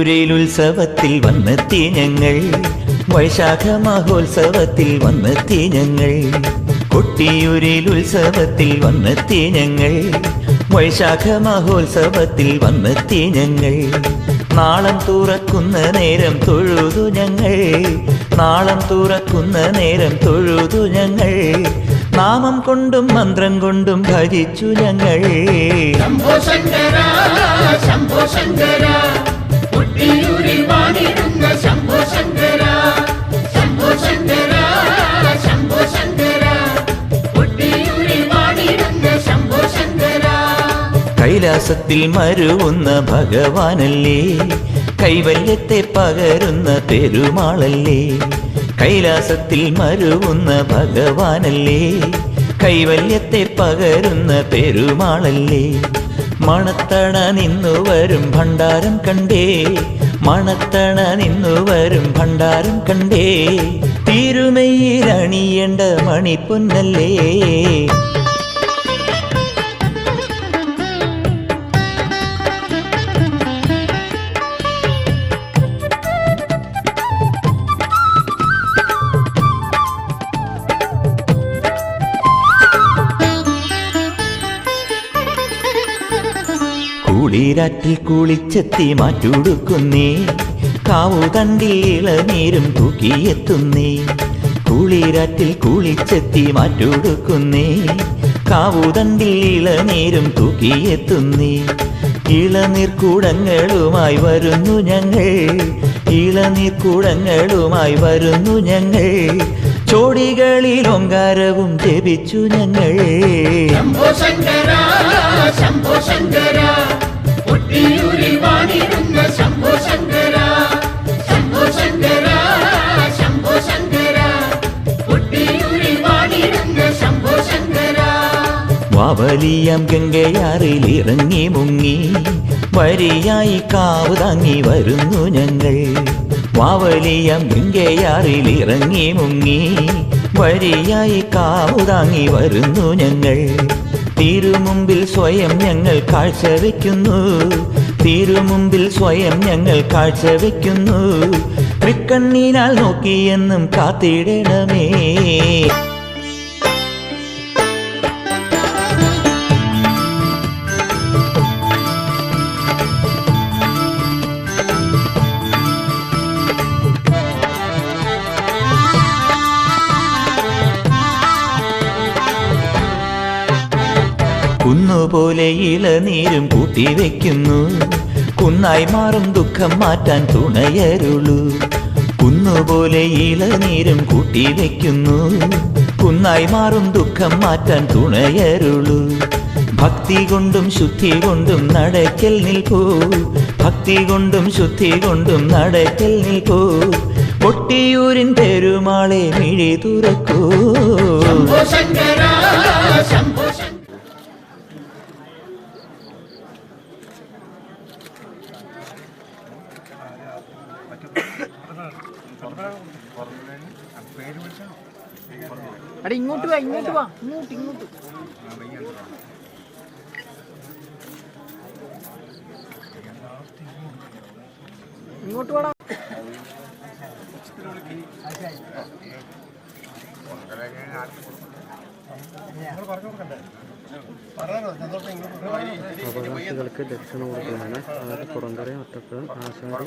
കൊട്ടിയൂരിൽ ഉത്സവത്തിൽ വന്നെത്തി ഞങ്ങൾ. വൈശാഖ മഹോത്സവത്തിൽ വന്നെത്തി ഞങ്ങൾ. കൊട്ടിയൂരിൽ ഉത്സവത്തിൽ വന്നെത്തി ഞങ്ങൾ. വൈശാഖ മഹോത്സവത്തിൽ വന്നെത്തി ഞങ്ങൾ. നാളം തുറക്കുന്ന നേരം തൊഴുതു ഞങ്ങൾ. നാളം തുറക്കുന്ന നേരം തൊഴുതു ഞങ്ങൾ. നാമം കൊണ്ടും മന്ത്രം കൊണ്ടും ഭജിച്ചു ഞങ്ങൾ. ശംഭോ ശങ്കര ശംഭോ ശങ്കര. കൈലാസത്തിൽ മരുവുന്ന ഭഗവാനല്ലേ? കൈവല്യത്തെ പകരുന്ന പെരുമാളല്ലേ കൈലാസത്തിൽ മരുവുന്ന ഭഗവാനല്ലേ? കൈവല്യത്തെ പകരുന്ന പെരുമാളല്ലേ മണത്തണ നിന്നു വരും ഭണ്ഡാരം കണ്ടേ. മണത്തണ നിന്നു വരും ഭണ്ഡാരം കണ്ടേ. തിരുമയിൽ അണിയേണ്ട മണിപ്പൊന്നല്ലേ കുളിരാറ്റിൽ കുളിച്ചെത്തി മാറ്റുടുക്കുന്നേ. കാവുതണ്ടിൽ ഇളനീരും തൂക്കിയെത്തുന്നേ. കുളിരാറ്റിൽ കുളിച്ചെത്തി മാറ്റുടുക്കുന്നേ. കാവുതണ്ടിൽ ഇളനീരും തൂക്കിയെത്തുന്നേ. ഇളനീർക്കൂടങ്ങളുമായി വരുന്നു ഞങ്ങൾ. ഇളനീർക്കൂടങ്ങളുമായി വരുന്നു ഞങ്ങൾ. ചോടികളിൽ ഓങ്കാരവും ജപിച്ചു ഞങ്ങൾ. ശംഭോ ശങ്കര ശംഭോ ശങ്കര. വാവലിയാം ഗംഗയാറിൽ ഇറങ്ങി മുങ്ങി. വരിയായി കാവ് താങ്ങി വരുന്നു ഞങ്ങൾ. വാവലിയം ഗംഗയാറിൽ ഇറങ്ങി മുങ്ങി. വരിയായി കാവ് താങ്ങി വരുന്നു ഞങ്ങൾ. തിരുമുമ്പിൽ സ്വയം ഞങ്ങൾ കാഴ്ച വയ്ക്കുന്നു തിരുമുമ്പിൽ സ്വയം ഞങ്ങൾ കാഴ്ച വയ്ക്കുന്നു തൃക്കണ്ണീനാൽ നോക്കിയെന്നും കാത്തിടണമേ. കുന്നുപോലെ ഇളനീരും കൂട്ടിവെക്കുന്നു കുന്നായി മാറും ദുഃഖം മാറ്റാൻ തുണയരുളൂ. കുന്നുപോലെ ഇളനീരും കൂട്ടിവെക്കുന്നു കുന്നായി മാറും ദുഃഖം മാറ്റാൻ തുണയരുളൂ. ഭക്തി കൊണ്ടും ശുദ്ധി കൊണ്ടും നടക്കൽ നിൽപ്പൂ. ഭക്തി കൊണ്ടും ശുദ്ധി കൊണ്ടും നടക്കൽ നിൽപ്പൂ. കൊട്ടിയൂരിൻ പെരുമാളെ മിഴി തുറക്കൂ. ശങ്കര. അടി ഇങ്ങോട്ട് വാ ഇങ്ങോട്ട് വാ. ഇങ്ങോട്ട് ഇങ്ങോട്ട്. ഇങ്ങോട്ട് വാടാ. ൾക്ക് ദക്ഷിണ കൊടുക്കുകയാണ്. അതായത് പുറന്തറ ഒറ്റപ്പുഴ ആശാരി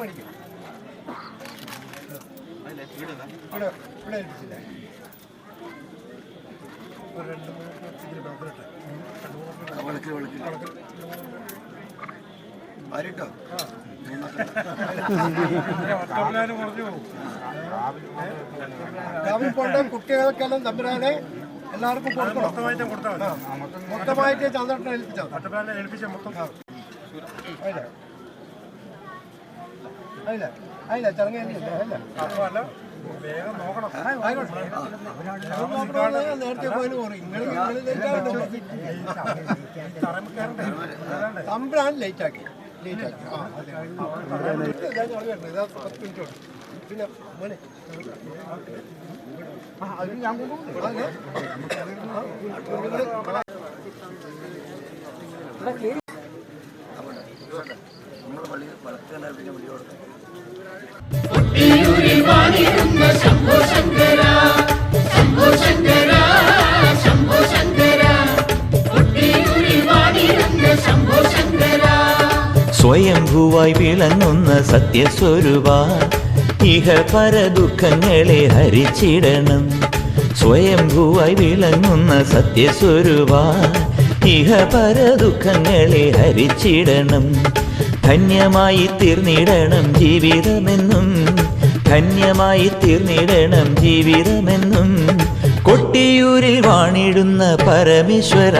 പഠിക്കും ഇവിടെ ഇവിടെ ഏൽപ്പിച്ചില്ലേ ഒരു രണ്ട് മൂന്ന് ഇതിൽ ഡോക്ടറെ രാവിലെ കുട്ടികൾക്കെല്ലാം തമ്പുരാനെ എല്ലാവർക്കും കൊടുക്കണം ആ, മൊത്തമായിട്ട് ചന്ദ്രനെ ഏൽപ്പിച്ചാൽ ഏൽപ്പിച്ച മൊത്തം ചടങ്ങ് അല്ല നേരത്തെ പോയാലും പറയും തമ്പ്രാൻ ആക്കി ലേറ്റ് ആക്കി ആ അതെ ഞാൻ ചടങ്ങ് വരുന്നത് ഇതാ പത്ത് മിനിറ്റ് സ്വയംഭൂവായി വിളങ്ങുന്ന സത്യസ്വരൂപ. ഇഹ പര ദുഃഖങ്ങളെ ഹരിച്ചിടണം. സ്വയം ഭൂവായി വിളങ്ങുന്ന സത്യസ്വരൂപ. ഇഹ പര ദുഃഖങ്ങളെ ഹരിച്ചിടണം. ധന്യമായി തീർന്നിടണം ജീവിതമെന്നും. ധന്യമായി തീർന്നിടണം ജീവിതമെന്നും. കൊട്ടിയൂരിൽ വാണിടുന്ന പരമേശ്വര.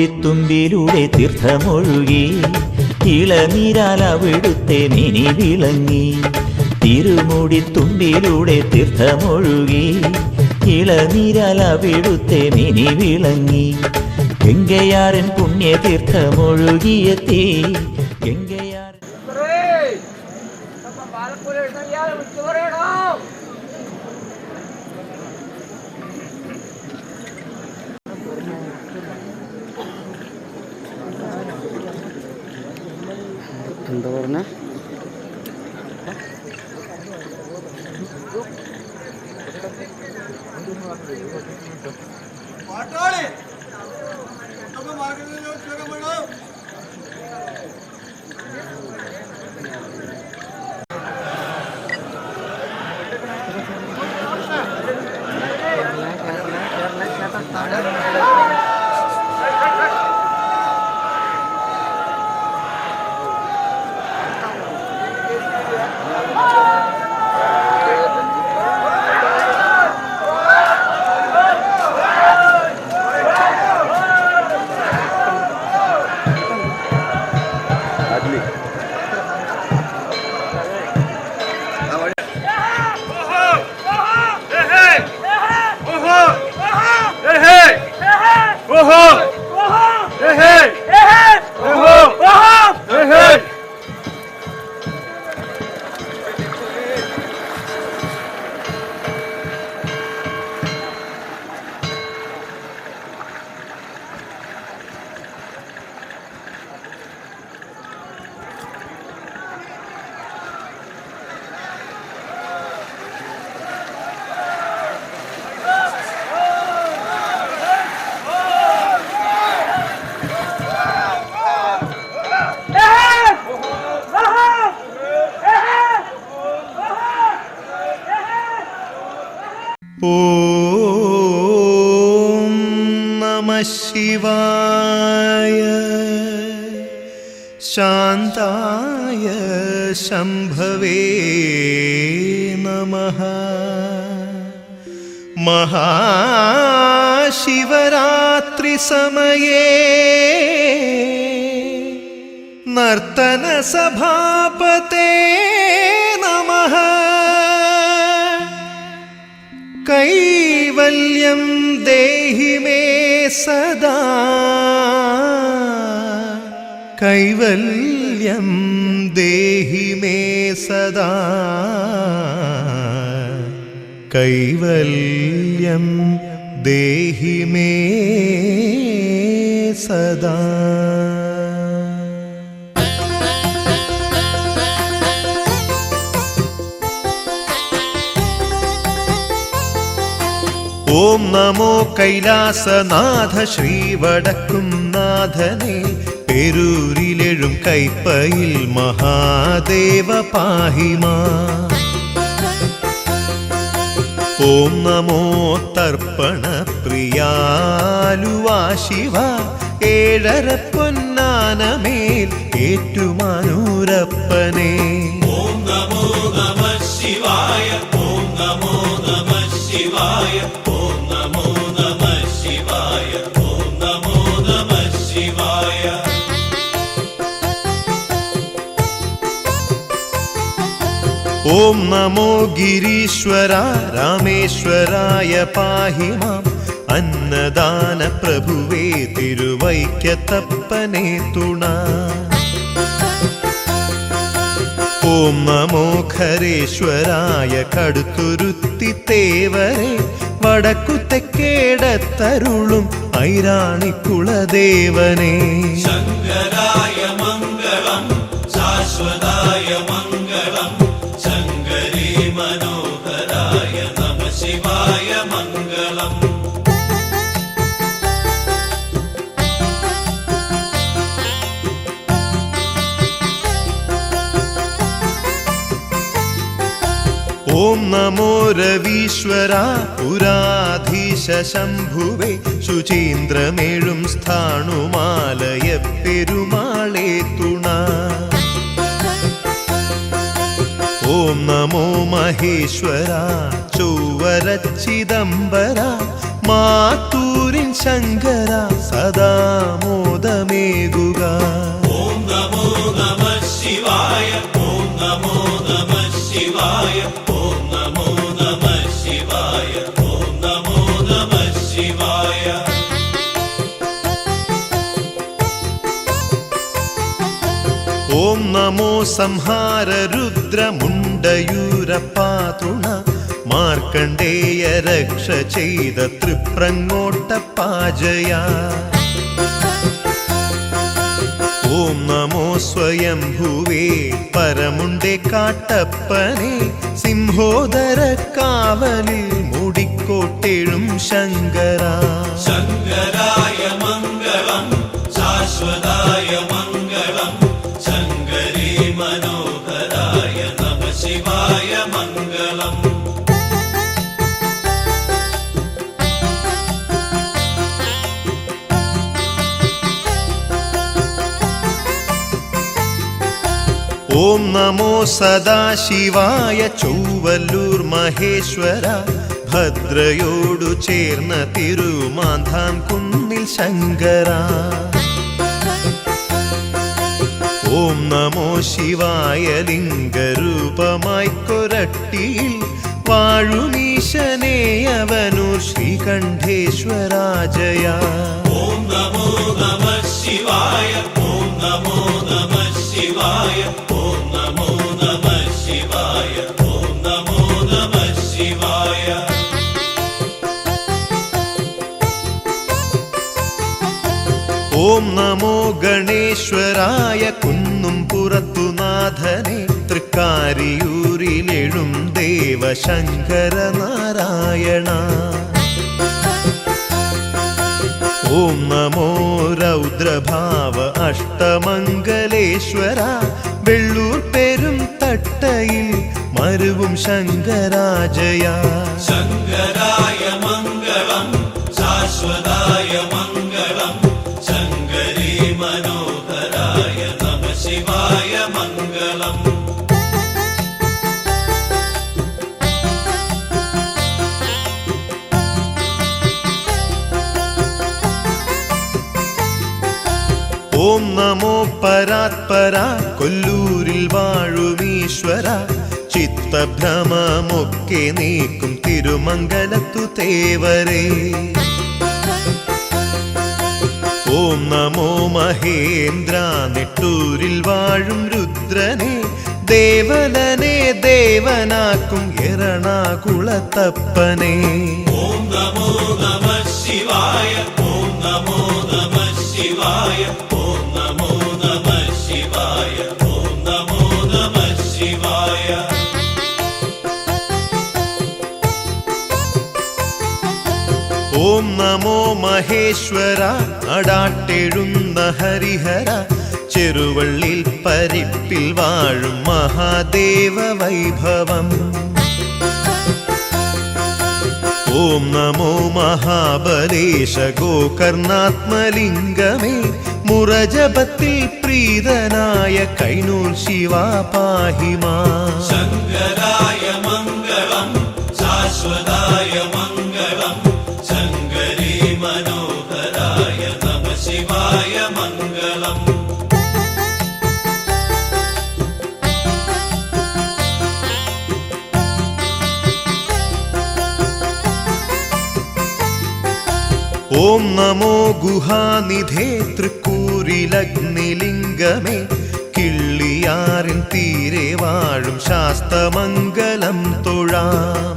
തിരുമുടിത്തുമ്പിലൂടെ തീർത്ഥമൊഴുകി ഇളനീരാൽ അവിടുത്തെ മിനി വിളങ്ങി. തിരുമുടിത്തുമ്പിലൂടെ തീർത്ഥമൊഴുകി ഇളനീരാൽ അവിടുത്തെ മിനി വിളങ്ങി. ഗംഗയാരൻ പുണ്യതീർത്ഥമൊഴുകിയെത്തി. ഗംഗയാരൻ பாருங்கள் സഭാപതേ നമ കൈവല്യം ദേഹി മേ സദാ കൈവല്യം ദേഹി മേ സദാ കൈവല്യം ദേഹി മേ സദാ ഓം നമോ കൈലാസനാഥ ശ്രീവടക്കും നാഥനെ. പെരൂരിലെഴും കൈപ്പയിൽ മഹാദേവ പാഹിമാ. ഓം നമോ തർപ്പണ പ്രിയാലുവാ ശിവ ഏഴര പൊന്നാനമേൽ ഏറ്റുമാനൂരപ്പനെ. ഓം നമോ ഗിരീശ്വര രാമേശ്വരായ പാഹി മാം. അന്നദാന പ്രഭുവേ തിരുവൈക്കത്തപ്പനെ തുണ. ഓം നമോ ഖരേശ്വരായ കടുത്തുരുത്തി തേവരെ വടക്കു തെക്കേടത്തരുളും ഐരാണിക്കുളദേവനെ ഓം നമോ രവീശ്വര പുരാധീശ ശംഭുവേ ശുചീന്ദ്രമേഴും സ്ഥാണുമാലയ പെരുമാളെ തുണ. ഓം നമോ മഹേശ്വര ചൊവ്വര ചിദംബര മാത്തൂരിൻ ശങ്കര സദാ മോദമേകുക. ഓം നമോ സംഹാര രുദ്രമുണ്ടയൂരപ്പാതുണ മാർക്കണ്ഡേയ രക്ഷ ചെയ്ത തൃപ്രങ്ങോട്ട പാജയ ഓം നമോ സ്വയം ഭൂവേ പരമുണ്ടേ കാട്ടപ്പനെ. സിംഹോദര കാവലിൽ മുടിക്കോട്ടെഴും ശങ്കര. ഓം നമോ സദാശിവായ ചൊവ്വല്ലൂർ മഹേശ്വര. ഭദ്രയോടു ചേർന്ന തിരുമാന്താൻ കുന്നിൽ ശങ്കര. ഓം നമോ ശിവായ ലിംഗരൂപമായി കൊരട്ടിയിൽ വാഴുമീശനെ അവനു ശ്രീകണ്ഠേശ്വരാജയ. ഓം ഗണേശ്വരായ കുന്നും പുറത്തുനാഥനെ തൃക്കാരിയൂരിലെഴും ദേവശങ്കര നാരായണ ഓം നമോ രൗദ്രഭാവ അഷ്ടമംഗലേശ്വര വെള്ളൂർ പെരും തട്ടയിൽ മരുവും ശങ്കരാജയ. ഓം നമോ പരാത്പര കൊല്ലൂരിൽ വാഴുമീശ്വര ചിത്തഭ്രമമൊക്കെ നീക്കും തിരുമംഗലത്തു തേവരേ. ഓം നമോ മഹേന്ദ്ര നെട്ടൂരിൽ വാഴും രുദ്രനെ. ദേവനെ ദേവനാക്കും എറണാകുളത്തപ്പനെ. ഓം നമോ മഹേശ്വര അടാട്ടെഴുന്ന ഹരിഹര ചെറുവള്ളിൽ പരിപ്പിൽ വാഴും മഹാദേവ വൈഭവം. ഓം നമോ മഹാബലേശ ഗോകർണാത്മലിംഗമേ മുറജപത്തിൽ പ്രീതനായ കൈനൂർ ശിവ പാഹിമാ. ഓം നമോ ഗുഹാനിധേ തൃക്കൂരിലഗ്നിലിംഗമേ കിള്ളിയാറിൻ തീരെ വാഴും ശാസ്തമംഗലം തൊഴാം.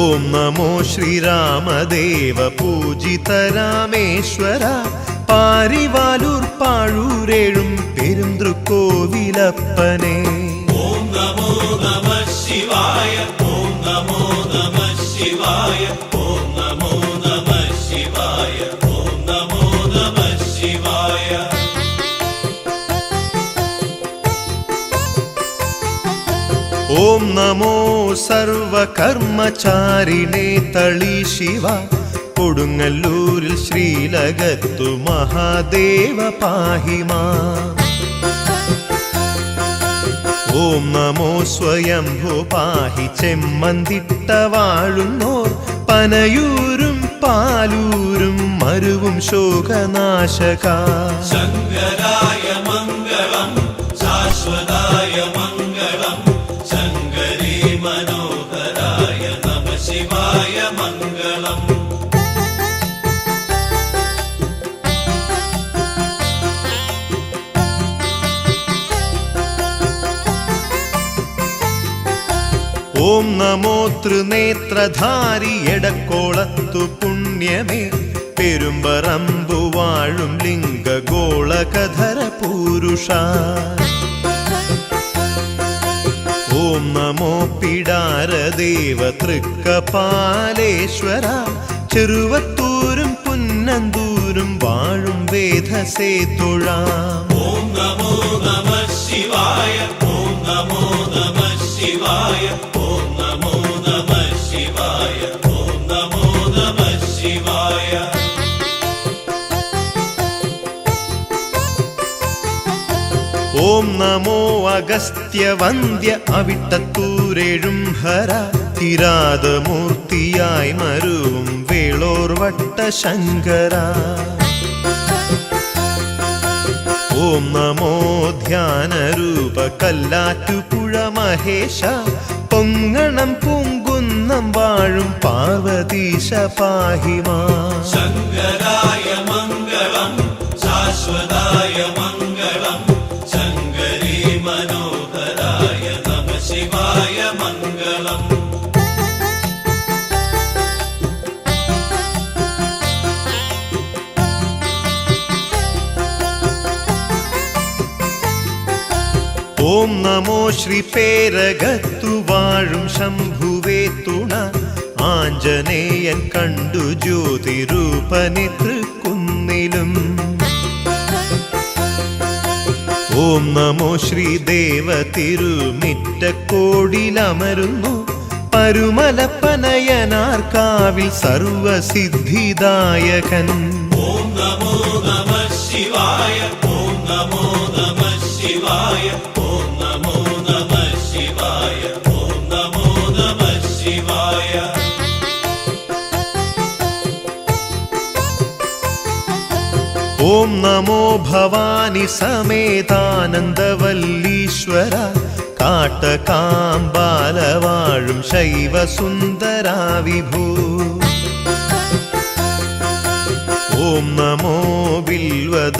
ഓം നമോ ശ്രീരാമദേവ പൂജിത രാമേശ്വര പാരിവാലൂർ പാഴൂരേഴും പെരുന്തൃക്കോവിലപ്പനെ ഓം നമോ സർവകർമ്മചാരിണേ തളി ശിവ. കൊടുങ്ങല്ലൂരിൽ ശ്രീലകത്തു മഹാദേവ പാഹിമാ. ഓം നമോ സ്വയംഭോ പാഹി ചെമ്മന്തിട്ട വാഴുന്നോർ. പനയൂരും പാലൂരും മരുവും ശോകനാശക. ഓം നമോ തൃനേത്രധാരി എടക്കോളത്തു പുണ്യമേ. പെരുമ്പറമ്പു വാഴും ലിംഗഗോളകധര പൂരുഷ ഓം നമോ പിടാരദേവ തൃക്കപാലേശ്വര. ചെറുവത്തൂരും പുന്നന്തൂരും വാഴും വേദസേ തൊഴാം ഓം നമോ അഗസ്ത്യവന്ദ്യ അവിട്ടത്തൂരേഴും ഹര കിരാതമൂർത്തിയായി മരുവും വേളോർ വട്ട ശങ്കര. ഓം നമോ ധ്യാനരൂപ കല്ലാറ്റുപുഴ മഹേശ. പൊങ്ങണം പൂങ്കുന്നം വാഴും പാർവതീശ പാഹിമാ. ഓം നമോ ശ്രീ പേരകത്തു വാഴും ശംഭുവേ തുണ. ആഞ്ജനേയൻ കണ്ടു ജ്യോതിരൂപനി തൃക്കുന്നിലും. ഓം നമോ ശ്രീദേവ തിരുമിറ്റക്കോടിലമരുന്നു പരുമലപ്പനയനാർക്കാവിൽ സർവസിദ്ധിദായകൻ. ഓം നമോ ഭവാനി സമേതാനന്ദവല്ലീശ്വര കാട്ടകാമ്പാലവാഴും ശൈവസുന്ദരാ വിഭൂ ഓം നമോ ബിൽവദളാഭൂഷണ